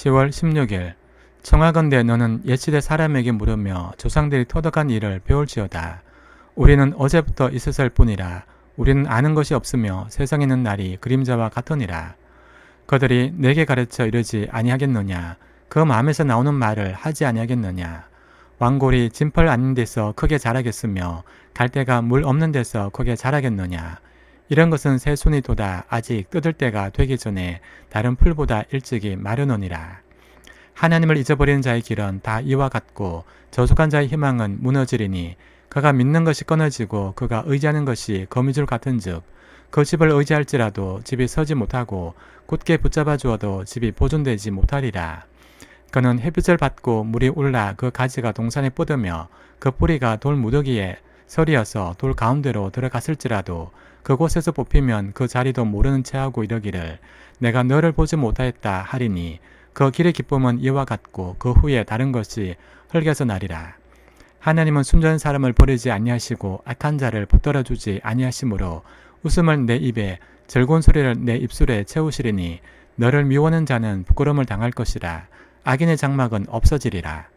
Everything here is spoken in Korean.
10월 16일 청하건대 너는 옛시대 사람에게 물으며 조상들이 터득한 일을 배울지어다. 우리는 어제부터 있었을 뿐이라 우리는 아는 것이 없으며 세상에 있는 날이 그림자와 같으니라. 그들이 내게 가르쳐 이르지 아니하겠느냐 그 마음에서 나오는 말을 하지 아니하겠느냐 왕골이 진펄 아닌 데서 크게 자라겠으며 갈대가 물 없는 데서 크게 자라겠느냐 이런 것은 새순이 돋아 아직 뜯을 때가 되기 전에 다른 풀보다 일찍이 마르노니라. 하나님을 잊어버리는 자의 길은 다 이와 같고 저속한 자의 희망은 무너지리니 그가 믿는 것이 끊어지고 그가 의지하는 것이 거미줄 같은즉 그 집을 의지할지라도 집이 서지 못하고 굳게 붙잡아 주어도 집이 보존되지 못하리라. 그는 햇빛을 받고 물이 올라 그 가지가 동산에 뻗으며 그 뿌리가 돌 무더기에 서리어서 돌 가운데로 들어갔을지라도 그곳에서 뽑히면 그 자리도 모르는 채하고 이러기를 내가 너를 보지 못하였다 하리니 그 길의 기쁨은 이와 같고 그 후에 다른 것이 흙에서 나리라. 하나님은 순전한 사람을 버리지 아니하시고 악한 자를 붙들어 주지 아니하시므로 웃음을 내 입에 즐거운 소리를 내 입술에 채우시리니 너를 미워하는 자는 부끄러움을 당할 것이라 악인의 장막은 없어지리라.